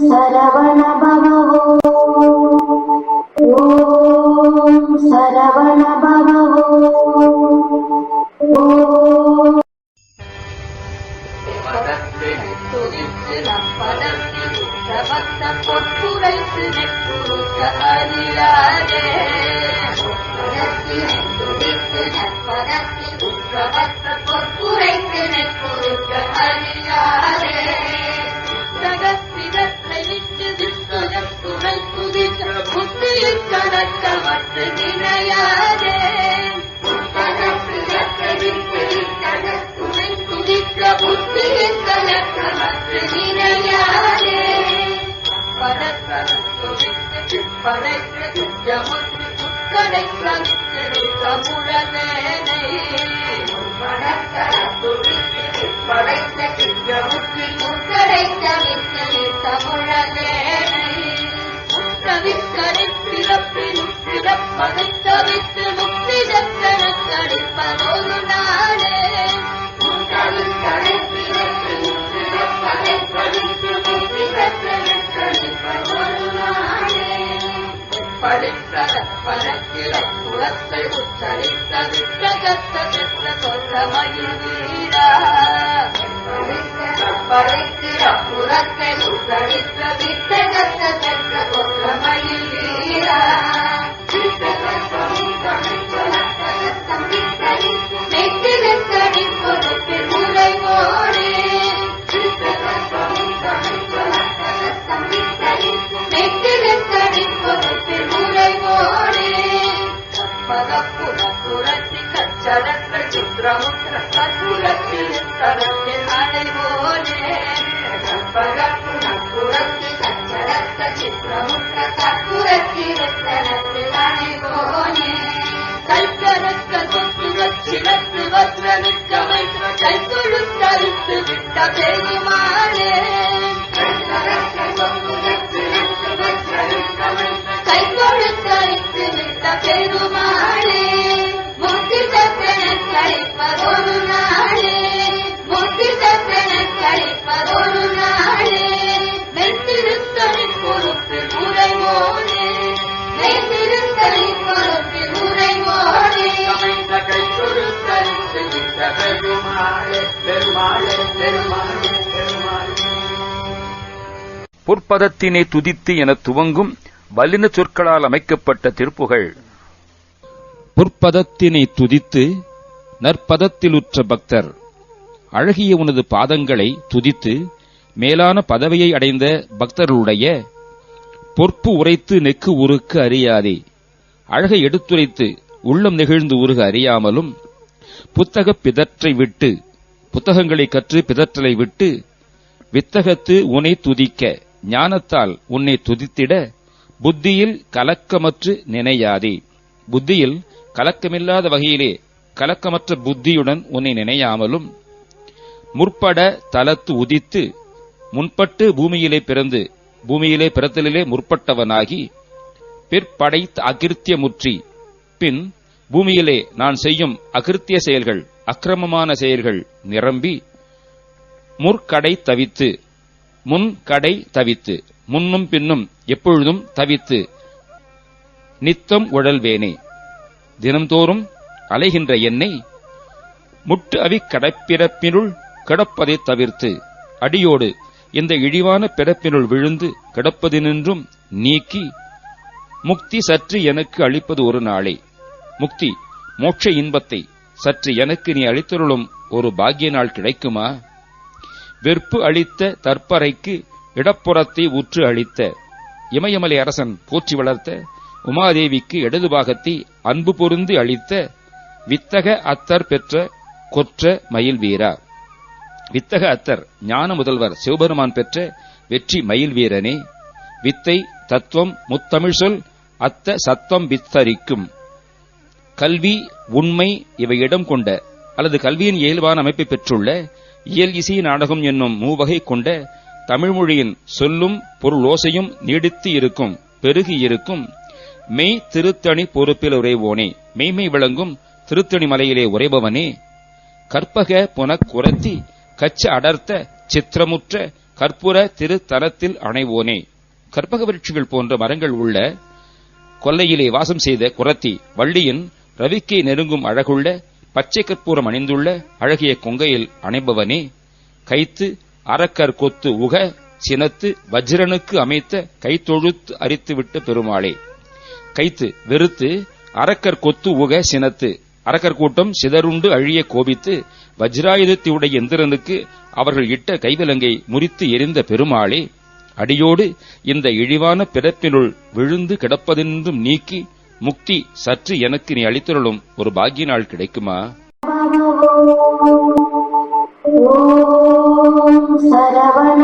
சரவண பவோ ஓம் சரவண பவோ ஓம் பதத்தினை துதித்து நம்பதத்தில் உற்றபத்த பொற்குரைத்து நெக்குறுக்க அறியாதே பதத்தினை துதித்து நற்பதத்தில் உற்றபத்த பொற்குரைத்து நெக்குறுக்க அறியாதே புத்தியில் கணக்கமற்று நினையாதே புத்தகத்தினத்தை விட்டு பிறப்பதை தவித்து முக்திதத்தன நாளே படித்தத புறத்தை உச்சரித்த விட்டகத்த பெற்ற சொல்ல மகிழ்வீரா படைத்திட புறத்தை உச்சரித்த விட்ட அடைவோனே கைக்கரக்க சொத்து வச்சிடத்து வஸ்ரமிக்க வைத்த பெருமாளே பெருமாளே பெருமாளே. பெருமாளே பொற்பதத்தினை துதித்து என துவங்கும் வல்லின சொற்களால் அமைக்கப்பட்ட திருப்புகழ் பொற்பதத்தினை துதித்து நற்பதத்திலுற்ற பக்தர். அழகிய உனது பாதங்களை துதித்து மேலான பதவியை அடைந்த பக்தர்களுடைய பொற்பு உரைத்து நெக்கு உருக்கு அறியாதே. அழகை எடுத்துரைத்து உள்ளம் நெகிழ்ந்து உருக அறியாமலும் புத்தகப் பிதற்றை விட்டு புத்தகங்களை கற்று பிதற்றலை விட்டு வித்தகத்து உனை துதிக்க ஞானத்தால் உன்னை துதித்திட புத்தியில் கலக்கமற்று நினையாதே. புத்தியில் கலக்கமில்லாத வகையிலே கலக்கமற்ற புத்தியுடன் உன்னை நினையாமலும் முற்பட தலத்து உதித்து முன்பட்டு பூமியிலே பிறந்து பூமியிலே பிறத்தலிலே முற்பட்டவனாகி பிற்படை அகிருத்திய முற்றி பின் பூமியிலே நான் செய்யும் அகிருத்திய செயல்கள் அக்கிரமமான செயல்கள் நிரம்பி முற்கடை தவித்து முன் கடை தவித்து முன்னும் பின்னும் எப்பொழுதும் தவித்து நித்தம் உழல்வேனே. தினம்தோறும் அலைகின்ற என்னை முட்டு அவி கடப்பிறப்பினுள் கிடப்பதை தவிர்த்து அடியோடு இந்த இழிவான பிறப்பினுள் விழுந்து கிடப்பதினின்றும் நீக்கி முக்தி சற்று எனக்கு அளிப்பது ஒரு நாளே. முக்தி மோட்ச இன்பத்தை சற்று எனக்கு நீ அளித்தருளும் ஒரு பாக்கிய நாள் கிடைக்குமா? வெறுப்பு அளித்த தற்பறைக்கு இடப்புறத்தை உற்று அளித்த. இமயமலை அரசன் போற்றி வளர்த்த உமாதேவிக்கு இடது பாகத்தை அன்பு பொருந்து அளித்த வித்தக அத்தர் பெற்ற கொற்ற மயில் வீரா. வித்தக அத்தர் ஞான முதல்வர் சிவபெருமான் பெற்ற வெற்றி மயில் வீரனே. வித்தை தத்துவம் முத்தமிழ் சொல் அத்த சத்தம் வித்தரிக்கும். கல்வி உண்மை இவை இடம் கொண்ட அல்லது கல்வியின் இயல்பான அமைப்பை பெற்றுள்ள இயல் இசை நாடகம் என்னும் மூவகை கொண்ட தமிழ்மொழியின் சொல்லும் பொருளோசையும் நீடித்து இருக்கும் பெருகி இருக்கும். மெய் திருத்தணி பொறுப்பில் உறைவோனே மெய்மை விளங்கும் திருத்தணி மலையிலே உறைபவனே. கற்பக புன குரத்தி கச்ச அடர்த்த சித்திரமுற்ற கற்பூர திருத்தரத்தில் அணைவோனே. கற்பக விருட்சிகள் போன்ற மரங்கள் உள்ள கொல்லையிலே வாசம் செய்த குரத்தி வள்ளியின் ரவிக்கை நெருங்கும் அழகுள்ள பச்சை கற்பூரம் அணிந்துள்ள அழகிய கொங்கையில் அணைபவனே கைத்து அரக்கர் கொத்து உக சினத்து வஜ்ரனுக்கு அமைத்த கைத்தொழுத்து அரித்துவிட்ட பெருமாளே. கைத்து வெறுத்து அரக்கர் கொத்து உக சினத்து அரக்கர் கூட்டம் சிதறுண்டு அழிய கோபித்து வஜ்ராயுதத்தையுடைய எந்திரனுக்கு அவர்கள் இட்ட கைவிலங்கை முறித்து எரிந்த பெருமாளே அடியோடு இந்த இழிவான பிறப்பினுள் விழுந்து கிடப்பதென்றும் நீக்கி முக்தி சற்று எனக்கு நீ அளித்தருளும் ஒரு பாக்கிய நாள் கிடைக்குமா? ஓம் சரவண